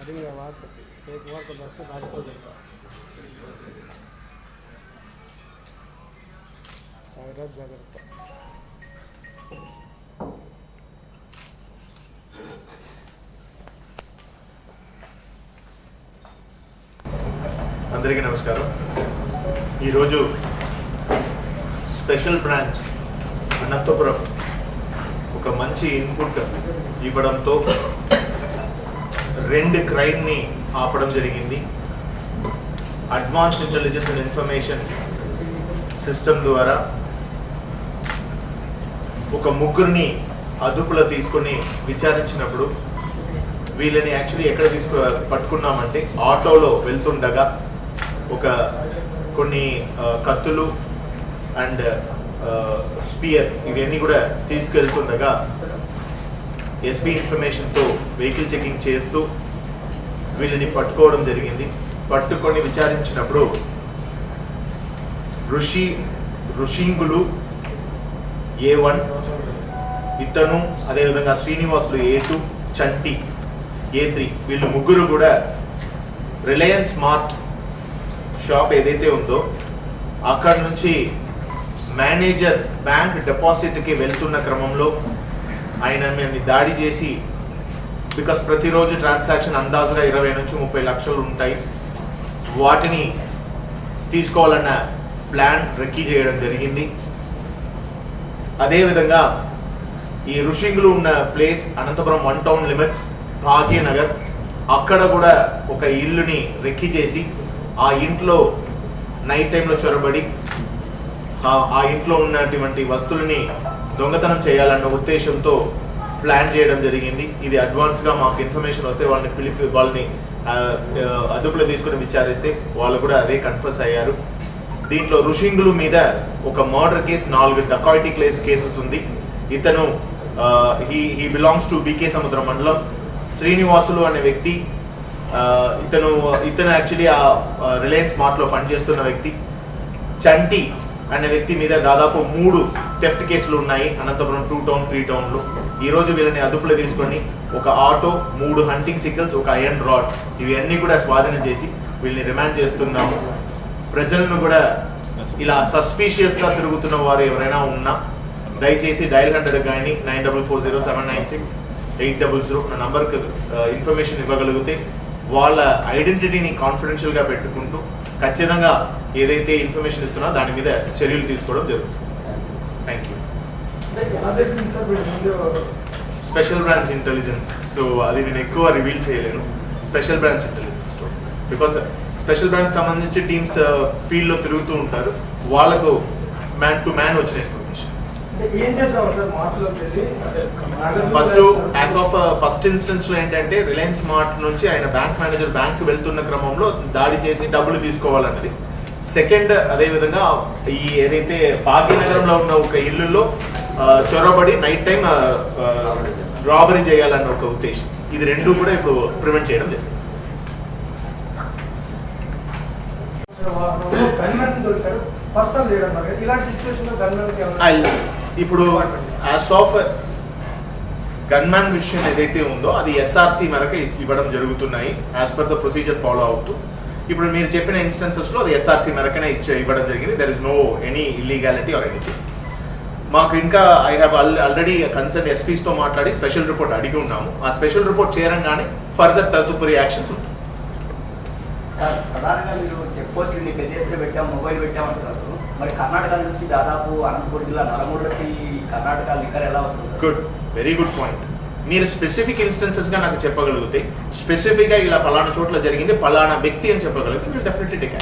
అది మీద ఫేక్ జాగ్రత్త జాగ్రత్త అందరికీ నమస్కారం. ఈరోజు స్పెషల్ బ్రాంచ్ అనంతపురం. ఒక మంచి ఇన్పుట్ ఇవ్వడంతో రెండు క్రైమ్ని ఆపడం జరిగింది. Advance intelligence and information system ద్వారా ఒక ముగ్గురిని అదుపులో తీసుకొని విచారించినప్పుడు వీళ్ళని యాక్చువల్లీ ఎక్కడ తీసుకు పట్టుకున్నామంటే ఆటోలో వెళ్తుండగా ఒక కొన్ని కత్తులు అండ్ స్పియర్ uh, uh, ఇవన్నీ కూడా తీసుకెళ్తుండగా ఎస్పీ ఇన్ఫర్మేషన్తో వెహికల్ చెకింగ్ చేస్తూ వీళ్ళని పట్టుకోవడం జరిగింది. పట్టుకొని విచారించినప్పుడు ఋషి ఋషింగులు ఏ వన్ ఇతను అదేవిధంగా Srinivasulu A two Chanti A three వీళ్ళు ముగ్గురు కూడా రిలయన్స్ మార్ట్ షాప్ ఏదైతే ఉందో అక్కడ నుంచి మేనేజర్ బ్యాంక్ డిపాజిట్కి వెళ్తున్న క్రమంలో ఆయన మేము దాడి చేసి బికాస్ ప్రతిరోజు ట్రాన్సాక్షన్ అందాజుగా ఇరవై నుంచి ముప్పై లక్షలు ఉంటాయి వాటిని తీసుకోవాలన్న ప్లాన్ రెక్కీ చేయడం జరిగింది. అదేవిధంగా ఈ ఋషింగులు ఉన్న place Anantapuram one town limits Bhagyanagar అక్కడ కూడా ఒక ఇల్లుని రెక్కి చేసి ఆ ఇంట్లో నైట్ టైంలో చొరబడి ఆ- ఇంట్లో ఉన్నటువంటి వస్తువులని దొంగతనం చేయాలన్న ఉద్దేశంతో ప్లాన్ చేయడం జరిగింది. ఇది అడ్వాన్స్గా మాకు ఇన్ఫర్మేషన్ వస్తే వాళ్ళని పిలిపి వాళ్ళని అదుపులో తీసుకుని విచారిస్తే వాళ్ళు కూడా అదే కన్ఫర్స్ అయ్యారు. దీంట్లో ఋషింగులు మీద ఒక మర్డర్ కేసు నాలుగు డకాయిటీ క్లేస్ కేసెస్ ఉంది. ఇతను he he belongs to BK Samudram మండలం. శ్రీనివాసులు అనే వ్యక్తి ఇతను ఇతను యాక్చువల్లీ ఆ రిలయన్స్ మార్ట్లో పనిచేస్తున్న వ్యక్తి. చంటి అనే వ్యక్తి మీద దాదాపు మూడు థెఫ్ట్ కేసులు ఉన్నాయి. అనంతపురం టూ టౌన్ త్రీ టౌన్లో ఈ రోజు వీళ్ళని అదుపులో తీసుకొని ఒక ఆటో మూడు హంటింగ్ సిగ్నల్స్ ఒక అయన్ రాడ్ ఇవన్నీ కూడా స్వాధీనం చేసి వీళ్ళని రిమాండ్ చేస్తున్నాము. ప్రజలను కూడా ఇలా సస్పీషియస్గా తిరుగుతున్న వారు ఎవరైనా ఉన్నా దయచేసి డైల్ హండ్రెడ్ కానీ nine double four zero seven nine six eight double zero నా నంబర్కి ఇన్ఫర్మేషన్ uh, ఇవ్వగలిగితే వాళ్ళ ఐడెంటిటీని కాన్ఫిడెన్షియల్గా పెట్టుకుంటూ ఖచ్చితంగా ఏదైతే ఇన్ఫర్మేషన్ ఇస్తున్నా దాని మీద చర్యలు తీసుకోవడం జరుగుతుంది. Thank you special branch intelligence so అది నేను ఎక్కువ రివీల్ చేయలేను. Special branch intelligence because special branch సంబంధించి టీమ్స్ ఫీల్డ్లో తిరుగుతూ ఉంటారు. వాళ్ళకు మ్యాన్ టు మ్యాన్ వచ్చిన ఫస్ట్ యాజ్ ఆఫ్ ఫస్ట్ ఇన్స్టెన్స్లో ఏంటంటే రిలయన్స్ మార్ట్ నుంచి ఆయన బ్యాంక్ మేనేజర్ బ్యాంక్ వెళ్తున్న క్రమంలో దాడి చేసి డబ్బులు తీసుకోవాలన్నది సెకండ్ అదే విధంగా ఈ ఏదైతే భాగ్యనగరంలో ఉన్న ఒక ఇల్లులో ఆ, చొరబడి నైట్ టైం రాబరీ చేయాలన్న ఒక ఉద్దేశం. ఇది రెండు కూడా ఇప్పుడు ప్రివెంట్ చేయడం జరిగింది. ఇలాంటి ఇప్పుడు యాజ్ ఆఫ్ గన్మ్యాన్ విషయం ఏదైతే ఉందో అది ఎస్ఆర్సి మనకు ఇవ్వడం జరుగుతున్నాయి as per the procedure follow అవుతూ. ఇప్పుడు మీరు చెప్పిన ఇన్స్టెన్సెస్లో అది ఎస్ఆర్సీ మేరకనే ఇచ్చే ఇవ్వడం జరిగింది. There is no any illegality or anything మాకు ఇంకా ఐ హ్యావ్ ఆల్రెడీ కన్సర్న్ ఎస్పీస్తో మాట్లాడి స్పెషల్ రిపోర్ట్ అడిగి ఉన్నాము. ఆ స్పెషల్ రిపోర్ట్ చేయరంగానే ఫర్దర్ తదుపరి యాక్షన్స్ ఉంటాయి. ప్రధానంగా మీరు చెక్ పోస్ట్ ఇన్ని పెద్ద ఎత్తున పెట్టాం మొబైల్ పెట్టామంటున్నారు మరి కర్ణాటక నుంచి దాదాపు అనంతపురం జిల్లా నలమూడులకి కర్ణాటక లిక్కర్ ఎలా వస్తుంది? గుడ్ వెరీ గుడ్ పాయింట్ మీరు స్పెసిఫిక్ ఇన్స్టెన్సెస్గా నాకు చెప్పగలిగితే స్పెసిఫిక్గా ఇలా పలానా చోట్ల జరిగింది పలానా వ్యక్తి అని చెప్పగలిగితే మీరు డెఫినెట్లీ టేక్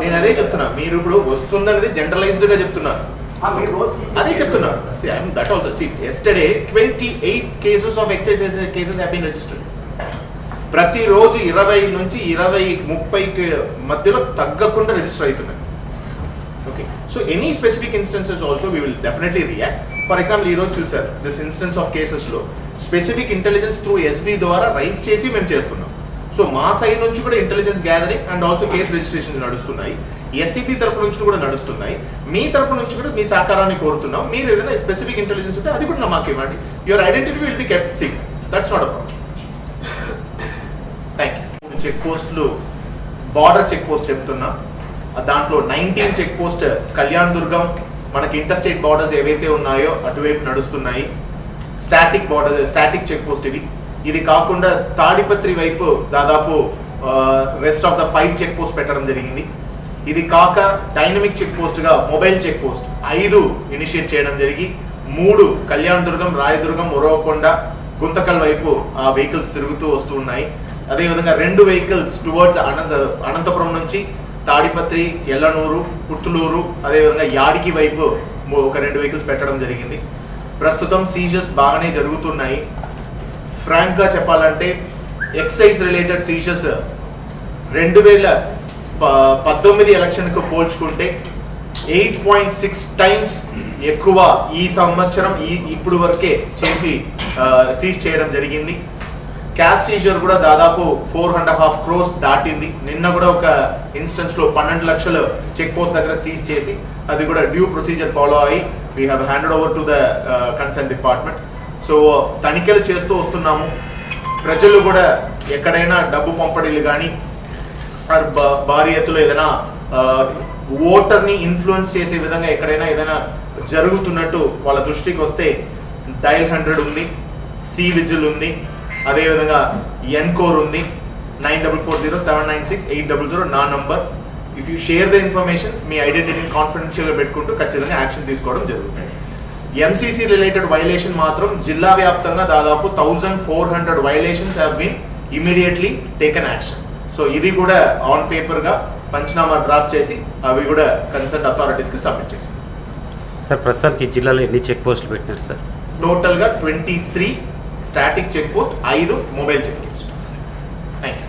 నేను అదే చెప్తున్నా. మీరు ఇప్పుడు వస్తుందనేది జనరలైజ్డ్గా చెప్తున్నారు. ఆ, మీరు రోజు సీసీ అదే చెప్తున్నా that also see yesterday twenty eight cases of excise cases have been registered ప్రతిరోజు ఇరవై నుంచి ఇరవై ముప్పై మధ్యలో తగ్గకుండా రిజిస్టర్ అవుతున్నాయి. Okay so any specific instances also we will definitely react for example ఈరోజు చూసారు దిస్ ఇన్స్టెన్స్ ఆఫ్ కేసెస్లో స్పెసిఫిక్ ఇంటెలిజెన్స్ త్రూ ఎస్బీ ద్వారా రైజ్ చేసి మేము చేస్తున్నాం. సో మా సైడ్ నుంచి కూడా intelligence gathering and also case registration నడుస్తున్నాయి. ఎస్సీబీ తరపు నుంచి కూడా నడుస్తున్నాయి. మీ తరపు నుంచి కూడా మీ సహకారాన్ని కోరుతున్నాం. మీరు ఏదైనా స్పెసిఫిక్ ఇంటెలిజెన్స్ ఉంటే అది కూడా మాకు ఇవ్వండి. Your identity will be kept secret that's not a problem thank you check పోస్టులు బార్డర్ చెక్ పోస్ట్ చెప్తున్నా. దాంట్లో nineteen check post Kalyan Durgam మనకి ఇంటర్ స్టేట్ బార్డర్స్ ఏవైతే ఉన్నాయో అటువైపు నడుస్తున్నాయి. Static border static check post ఇవి. ఇది కాకుండా తాడిపత్రి వైపు దాదాపు rest of the five check post పెట్టడం జరిగింది. ఇది కాక డైనమిక్ చెక్ పోస్ట్గా మొబైల్ చెక్ పోస్ట్. ఐదు ఇనిషియేట్ చేయడం జరిగి మూడు కళ్యాణ్ దుర్గం రాయదుర్గం ఉరవకొండ గుంతకల్ వైపు ఆ వెహికల్స్ తిరుగుతూ వస్తూ ఉన్నాయి. అదేవిధంగా రెండు వెహికల్స్ టువర్డ్స్ అనంత అనంతపురం నుంచి తాడిపత్రి ఎల్లనూరు పుట్టులూరు అదేవిధంగా యాడికి వైపు ఒక రెండు వెహికల్స్ పెట్టడం జరిగింది. ప్రస్తుతం సీజర్స్ బాగానే జరుగుతున్నాయి. ఫ్రాంక్గా చెప్పాలంటే ఎక్సైజ్ రిలేటెడ్ సీజర్స్ రెండు వేల పద్దొమ్మిది ఎలక్షన్కు పోల్చుకుంటే ఎయిట్ పాయింట్ సిక్స్ టైమ్స్ ఎక్కువ ఈ సంవత్సరం ఈ ఇప్పుడు వరకే చేసి సీజ్ చేయడం జరిగింది. క్యాష్ సీజర్ కూడా దాదాపు ఫోర్ అండ్ హాఫ్ క్రోస్ దాటింది. నిన్న కూడా ఒక ఇన్స్టెన్స్లో పన్నెండు లక్షలు చెక్ పోస్ట్ దగ్గర సీజ్ చేసి అది కూడా డ్యూ ప్రొసీజర్ ఫాలో అయ్యి we have handed over to the concern department so తనిఖీలు చేస్తూ వస్తున్నాము. ప్రజలు కూడా ఎక్కడైనా డబ్బు పంపడీలు కానీ భారీ ఎత్తులో ఏదైనా ఓటర్ని ఇన్ఫ్లుయెన్స్ చేసే విధంగా ఎక్కడైనా ఏదైనా జరుగుతున్నట్టు వాళ్ళ దృష్టికి వస్తే డైల్ హండ్రెడ్ ఉంది సి విజిల్ ఉంది అదేవిధంగా ఎన్కోర్ ఉంది nine double four zero seven nine six eight double zero నా number. If you share the information మీ ఐడెంటిటీని కాన్ఫిడెన్షియల్గా పెట్టుకుంటూ ఖచ్చితంగా యాక్షన్ తీసుకోవడం జరుగుతుంది. ఎంసీసీ రిలేటెడ్ వైలేషన్ మాత్రం జిల్లా వ్యాప్తంగా దాదాపు thousand four hundred violations have been immediately taken action so ఇది కూడా ఆన్ పేపర్గా పంచనామా డ్రాఫ్ట్ చేసి అవి కూడా కన్సర్న్ అథారిటీస్కి సబ్మిట్ చేసి సార్ ప్రస్తుతానికి జిల్లాలో ఎన్ని చెక్ పోస్టులు పెట్టినారు సార్? టోటల్గా twenty three static check post ఐదు mobile check post thank you